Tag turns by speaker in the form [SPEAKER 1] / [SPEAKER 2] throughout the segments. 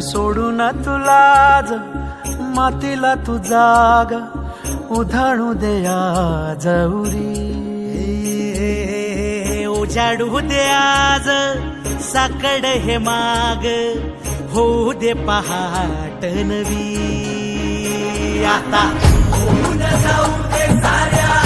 [SPEAKER 1] सोडू ना तुलाज मातीला तू जाग. उधाणू दे आज उरी.
[SPEAKER 2] उजाडू दे आज साकड हे माग. होऊ दे पहाट नवी. आता जाऊ दे साऱ्या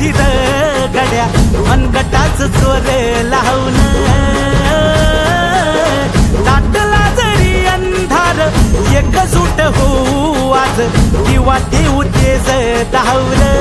[SPEAKER 2] दिद गड्या मनगटाच चोरे लावून दाटला जरी अंधार एक सुट होऊ आज किंवा ते उद्देश धावलं.